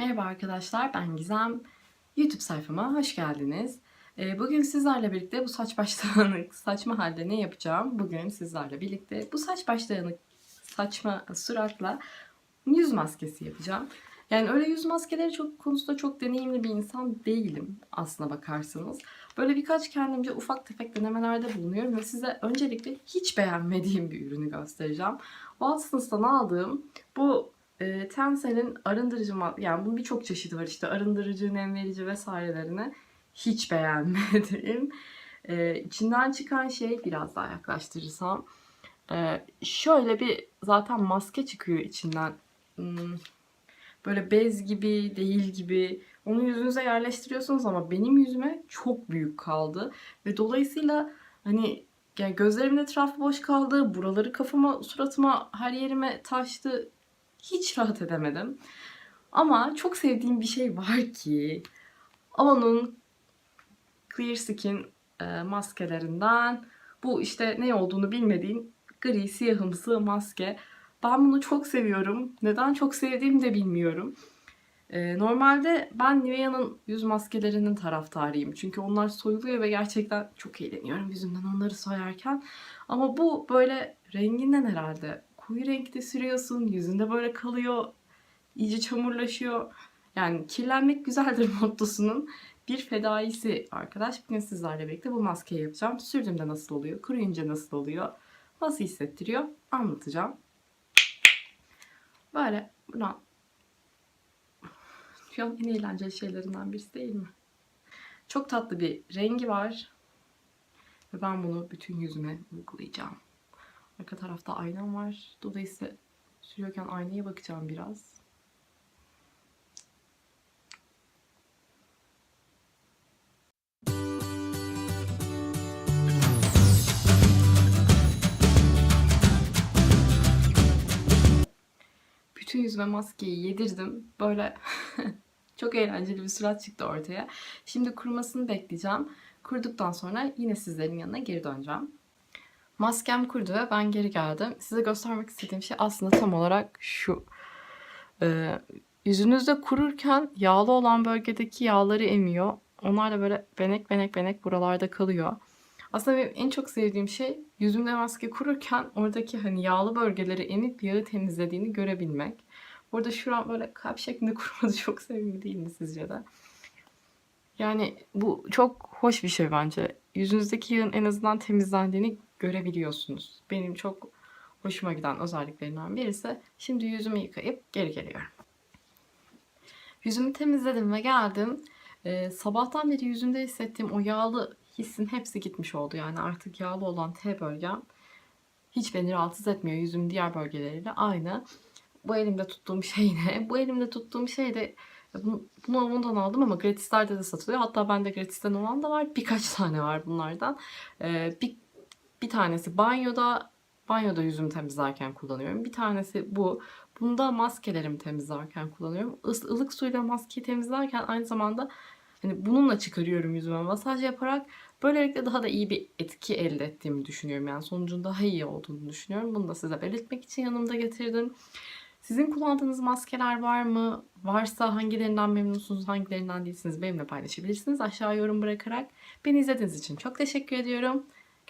Merhaba arkadaşlar, ben Gizem. YouTube sayfama hoş geldiniz. Ee, Bugün sizlerle birlikte bu saç başlığını saçma halde ne yapacağım? Bugün sizlerle birlikte bu saç başlığını saçma suratla yüz maskesi yapacağım. Yani öyle yüz maskeleri çok konusunda çok deneyimli bir insan değilim aslına bakarsanız. Böyle birkaç kendimce ufak tefek denemelerde bulunuyorum ve size öncelikle hiç beğenmediğim bir ürünü göstereceğim. Watsons'tan aldığım bu e, Tensel'in arındırıcı yani bunun birçok çeşidi var işte arındırıcı, nemlerici vesairelerini hiç beğenmedim. E, içinden çıkan şey biraz daha yaklaştırırsam e, şöyle bir zaten maske çıkıyor içinden. Hmm, böyle bez gibi değil gibi onu yüzünüze yerleştiriyorsunuz ama benim yüzüme çok büyük kaldı ve dolayısıyla hani yani gözlerimin etrafı boş kaldı, buraları kafama, suratıma, her yerime taştı. Hiç rahat edemedim. Ama çok sevdiğim bir şey var ki Avon'un Clear Skin e, maskelerinden bu işte ne olduğunu bilmediğim gri siyahımsı maske. Ben bunu çok seviyorum. Neden çok sevdiğimi de bilmiyorum. E, normalde ben Nivea'nın yüz maskelerinin taraftarıyım. Çünkü onlar soyuluyor ve gerçekten çok eğleniyorum yüzümden onları soyarken. Ama bu böyle renginden herhalde koyu renkte sürüyorsun. Yüzünde böyle kalıyor. iyice çamurlaşıyor. Yani kirlenmek güzeldir mottosunun bir fedaisi arkadaş. Bugün sizlerle birlikte bu maskeyi yapacağım. Sürdüğümde nasıl oluyor? Kuruyunca nasıl oluyor? Nasıl hissettiriyor? Anlatacağım. Böyle buradan şu en eğlenceli şeylerinden birisi değil mi? Çok tatlı bir rengi var. Ve ben bunu bütün yüzüme uygulayacağım. Arka tarafta aynam var. Dolayısıyla sürüyorken aynaya bakacağım biraz. Bütün yüzüme maskeyi yedirdim. Böyle çok eğlenceli bir surat çıktı ortaya. Şimdi kurumasını bekleyeceğim. Kuruduktan sonra yine sizlerin yanına geri döneceğim. Maskem kurudu ve ben geri geldim. Size göstermek istediğim şey aslında tam olarak şu. Ee, yüzünüzde kururken yağlı olan bölgedeki yağları emiyor. Onlar da böyle benek benek benek buralarda kalıyor. Aslında benim en çok sevdiğim şey yüzümde maske kururken oradaki hani yağlı bölgeleri emip yağı temizlediğini görebilmek. Burada şuram böyle kalp şeklinde kuruması çok sevimli değil mi sizce de? Yani bu çok hoş bir şey bence. Yüzünüzdeki yağın en azından temizlendiğini görebiliyorsunuz. Benim çok hoşuma giden özelliklerinden birisi. Şimdi yüzümü yıkayıp geri geliyorum. Yüzümü temizledim ve geldim. Ee, sabahtan beri yüzümde hissettiğim o yağlı hissin hepsi gitmiş oldu. Yani artık yağlı olan T bölgem hiç beni rahatsız etmiyor. Yüzüm diğer bölgeleriyle aynı. Bu elimde tuttuğum şey ne? Bu elimde tuttuğum şey de bunu, Avon'dan aldım ama gratislerde de satılıyor. Hatta bende gratisten olan da var. Birkaç tane var bunlardan. Ee, bir, bir tanesi banyoda banyoda yüzümü temizlerken kullanıyorum. Bir tanesi bu. Bunda maskelerimi temizlerken kullanıyorum. Is, ılık suyla maskeyi temizlerken aynı zamanda hani bununla çıkarıyorum yüzüme masaj yaparak. Böylelikle daha da iyi bir etki elde ettiğimi düşünüyorum. Yani sonucun daha iyi olduğunu düşünüyorum. Bunu da size belirtmek için yanımda getirdim. Sizin kullandığınız maskeler var mı? Varsa hangilerinden memnunsunuz, hangilerinden değilsiniz benimle paylaşabilirsiniz. Aşağı yorum bırakarak beni izlediğiniz için çok teşekkür ediyorum.